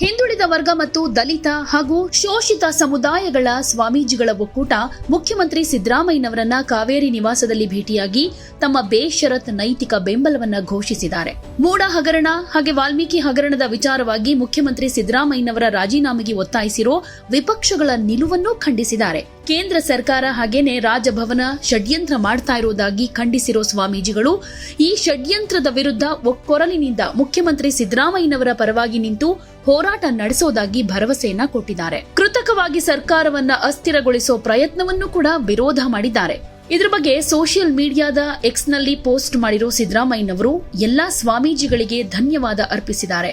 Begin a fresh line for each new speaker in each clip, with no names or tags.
ಹಿಂದುಳಿದ ವರ್ಗ ಮತ್ತು ದಲಿತ ಹಾಗೂ ಶೋಷಿತ ಸಮುದಾಯಗಳ ಸ್ವಾಮೀಜಿಗಳ ಒಕ್ಕೂಟ ಮುಖ್ಯಮಂತ್ರಿ ಸಿದ್ದರಾಮಯ್ಯನವರನ್ನ ಕಾವೇರಿ ನಿವಾಸದಲ್ಲಿ ಭೇಟಿಯಾಗಿ ತಮ್ಮ ಬೇಷರತ್ ನೈತಿಕ ಬೆಂಬಲವನ್ನ ಘೋಷಿಸಿದ್ದಾರೆ. ಮೂಡ ಹಗರಣ ಹಾಗೆ ವಾಲ್ಮೀಕಿ ಹಗರಣದ ವಿಚಾರವಾಗಿ ಮುಖ್ಯಮಂತ್ರಿ ಸಿದ್ದರಾಮಯ್ಯನವರ ರಾಜೀನಾಮೆಗೆ ಒತ್ತಾಯಿಸಿರೋ ವಿಪಕ್ಷಗಳ ನಿಲುವನ್ನು ಖಂಡಿಸಿದ್ದಾರೆ. ಕೇಂದ್ರ ಸರ್ಕಾರ ಹಾಗೇನೆ ರಾಜಭವನ ಷಡ್ಯಂತ್ರ ಮಾಡ್ತಾ ಇರುವುದಾಗಿ ಖಂಡಿಸಿರೋ ಸ್ವಾಮೀಜಿಗಳು, ಈ ಷಡ್ಯಂತ್ರದ ವಿರುದ್ಧ ಒಕ್ಕೊರಲಿನಿಂದ ಮುಖ್ಯಮಂತ್ರಿ ಸಿದ್ದರಾಮಯ್ಯನವರ ಪರವಾಗಿ ನಿಂತು ಹೋರಾಟ ನಡೆಸೋದಾಗಿ ಭರವಸೆಯನ್ನ ಕೊಟ್ಟಿದ್ದಾರೆ. ಕೃತಕವಾಗಿ ಸರ್ಕಾರವನ್ನ ಅಸ್ಥಿರಗೊಳಿಸೋ ಪ್ರಯತ್ನವನ್ನು ಕೂಡ ವಿರೋಧ ಮಾಡಿದ್ದಾರೆ. ಇದ್ರ ಬಗ್ಗೆ ಸೋಷಿಯಲ್ ಮೀಡಿಯಾದ ಎಕ್ಸ್ನಲ್ಲಿ ಪೋಸ್ಟ್ ಮಾಡಿರೋ ಸಿದ್ದರಾಮಯ್ಯನವರು ಎಲ್ಲಾ ಸ್ವಾಮೀಜಿಗಳಿಗೆ ಧನ್ಯವಾದ ಅರ್ಪಿಸಿದ್ದಾರೆ.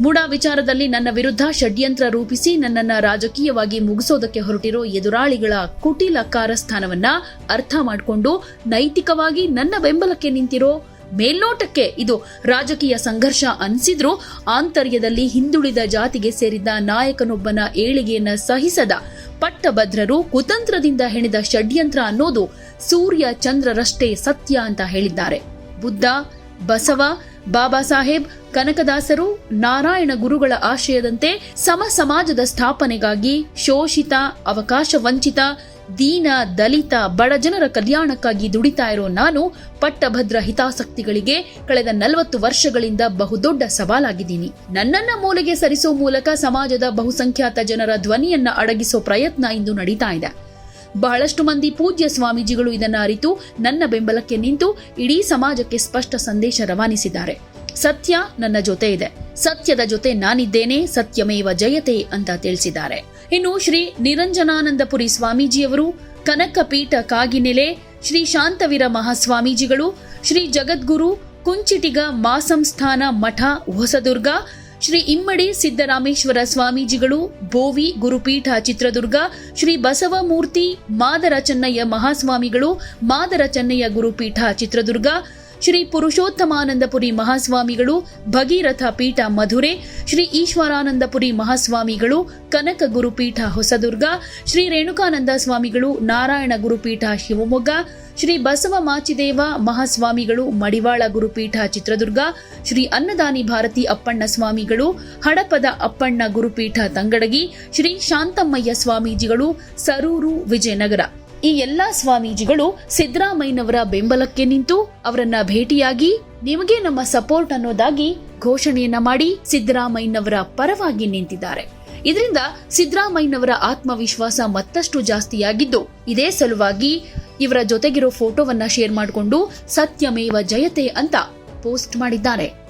ಮುಡಾ ವಿಚಾರದಲ್ಲಿ ನನ್ನ ವಿರುದ್ಧ ಷಡ್ಯಂತ್ರ ರೂಪಿಸಿ ನನ್ನನ್ನು ರಾಜಕೀಯವಾಗಿ ಮುಗಿಸೋದಕ್ಕೆ ಹೊರಟಿರೋ ಎದುರಾಳಿಗಳ ಕುಟಿಲ ಕಾರಸ್ಥಾನವನ್ನ ಅರ್ಥ ಮಾಡಿಕೊಂಡು ನೈತಿಕವಾಗಿ ನನ್ನ ಬೆಂಬಲಕ್ಕೆ ನಿಂತಿರೋ ಮೇಲ್ನೋಟಕ್ಕೆ ಇದು ರಾಜಕೀಯ ಸಂಘರ್ಷ ಅನಿಸಿದ್ರೂ ಆಂತರ್ಯದಲ್ಲಿ ಹಿಂದುಳಿದ ಜಾತಿಗೆ ಸೇರಿದ್ದ ನಾಯಕನೊಬ್ಬನ ಏಳಿಗೆಯನ್ನ ಸಹಿಸದ ಪಟ್ಟಭದ್ರರು ಕುತಂತ್ರದಿಂದ ಹೆಣೆದ ಷಡ್ಯಂತ್ರ ಅನ್ನೋದು ಸೂರ್ಯ ಚಂದ್ರರಷ್ಟೇ ಸತ್ಯ ಅಂತ ಹೇಳಿದ್ದಾರೆ. ಬುದ್ಧ, ಬಸವ, ಬಾಬಾ ಸಾಹೇಬ್ ಕನಕದಾಸರು ನಾರಾಯಣ ಗುರುಗಳ ಆಶಯದಂತೆ ಸಮ ಸಮಾಜದ ಸ್ಥಾಪನೆಗಾಗಿ ಶೋಷಿತ, ಅವಕಾಶ ವಂಚಿತ, ದೀನ, ದಲಿತ ಬಡಜನರ ಕಲ್ಯಾಣಕ್ಕಾಗಿ ದುಡಿತಾ ಇರೋ ನಾನು ಪಟ್ಟಭದ್ರ ಹಿತಾಸಕ್ತಿಗಳಿಗೆ ಕಳೆದ ನಲವತ್ತು ವರ್ಷಗಳಿಂದ ಬಹುದೊಡ್ಡ ಸವಾಲಾಗಿದ್ದೀನಿ. ನನ್ನನ್ನ ಮೂಲೆಗೆ ಸರಿಸೋ ಮೂಲಕ ಸಮಾಜದ ಬಹುಸಂಖ್ಯಾತ ಜನರ ಧ್ವನಿಯನ್ನ ಅಡಗಿಸೋ ಪ್ರಯತ್ನ ಇಂದು ನಡೀತಾ ಇದೆ. ಬಹಳಷ್ಟು ಮಂದಿ ಪೂಜ್ಯ ಸ್ವಾಮೀಜಿಗಳು ಇದನ್ನ ಅರಿತು ನನ್ನ ಬೆಂಬಲಕ್ಕೆ ನಿಂತು ಇಡೀ ಸಮಾಜಕ್ಕೆ ಸ್ಪಷ್ಟ ಸಂದೇಶ ರವಾನಿಸಿದ್ದಾರೆ. ಸತ್ಯ ನನ್ನ ಜೊತೆ ಇದೆ. ಸತ್ಯದ ಜೊತೆ ನಾನಿದ್ದೇನೆ, ಸತ್ಯಮೇವ ಜಯತೆ ಅಂತ ತಿಳಿಸಿದ್ದಾರೆ. ಇನ್ನು ಶ್ರೀ ನಿರಂಜನಾನಂದಪುರಿ ಸ್ವಾಮೀಜಿಯವರು ಕನಕ ಪೀಠ ಕಾಗಿನೆಲೆ, ಶ್ರೀ ಶಾಂತವೀರ ಮಹಾಸ್ವಾಮೀಜಿಗಳು, ಶ್ರೀ ಜಗದ್ಗುರು, ಕುಂಚಿಟಿಗ ಮಾಸಂಸ್ಥಾನ ಮಠ, ಹೊಸದುರ್ಗ, ಶ್ರೀ ಇಮ್ಮಡಿ ಸಿದ್ದರಾಮೇಶ್ವರ ಸ್ವಾಮೀಜಿಗಳು, ಬೋವಿ ಗುರುಪೀಠ ಚಿತ್ರದುರ್ಗ, ಶ್ರೀ ಬಸವಮೂರ್ತಿ ಮಾದರ ಚೆನ್ನಯ್ಯ ಮಹಾಸ್ವಾಮಿಗಳು, ಮಾದರ ಚೆನ್ನಯ್ಯ ಗುರುಪೀಠ ಚಿತ್ರದುರ್ಗ ಶ್ರೀ ಪುರುಷೋತ್ತಮಾನಂದಪುರಿ ಮಹಾಸ್ವಾಮಿಗಳು, ಭಗೀರಥ ಪೀಠ ಮಧುರೆ, ಶ್ರೀ ಈಶ್ವರಾನಂದಪುರಿ ಮಹಾಸ್ವಾಮಿಗಳು, ಕನಕ ಗುರುಪೀಠ ಹೊಸದುರ್ಗ, ಶ್ರೀ ರೇಣುಕಾನಂದ ಸ್ವಾಮಿಗಳು, ನಾರಾಯಣ ಗುರುಪೀಠ ಶಿವಮೊಗ್ಗ, ಶ್ರೀ ಬಸವ ಮಾಚಿದೇವ ಮಹಾಸ್ವಾಮಿಗಳು, ಮಡಿವಾಳ ಗುರುಪೀಠ ಚಿತ್ರದುರ್ಗ, ಶ್ರೀ ಅನ್ನದಾನಿ ಭಾರತಿ ಅಪ್ಪಣ್ಣ ಸ್ವಾಮಿಗಳು, ಹಡಪದ ಅಪ್ಪಣ್ಣ ಗುರುಪೀಠ ತಂಗಡಗಿ, ಶ್ರೀ ಶಾಂತಮ್ಮಯ್ಯ ಸ್ವಾಮೀಜಿಗಳು, ಸರೂರು ವಿಜಯನಗರ. ಈ ಎಲ್ಲಾ ಸ್ವಾಮೀಜಿಗಳು ಸಿದ್ದರಾಮಯ್ಯನವರ ಬೆಂಬಲಕ್ಕೆ ನಿಂತು ಅವರನ್ನ ಭೇಟಿಯಾಗಿ ನಿಮಗೆ ನಮ್ಮ ಸಪೋರ್ಟ್ ಅನ್ನೋದಾಗಿ ಘೋಷಣೆಯನ್ನ ಮಾಡಿ ಸಿದ್ದರಾಮಯ್ಯನವರ ಪರವಾಗಿ ನಿಂತಿದ್ದಾರೆ. ಇದರಿಂದ ಸಿದ್ದರಾಮಯ್ಯನವರ ಆತ್ಮವಿಶ್ವಾಸ ಮತ್ತಷ್ಟು ಜಾಸ್ತಿಯಾಗಿದ್ದು, ಇದೇ ಸಲುವಾಗಿ ಇವರ ಜೊತೆಗಿರೋ ಫೋಟೋವನ್ನ ಶೇರ್ ಮಾಡಿಕೊಂಡು ಸತ್ಯಮೇವ ಜಯತೆ ಅಂತ ಪೋಸ್ಟ್ ಮಾಡಿದ್ದಾರೆ.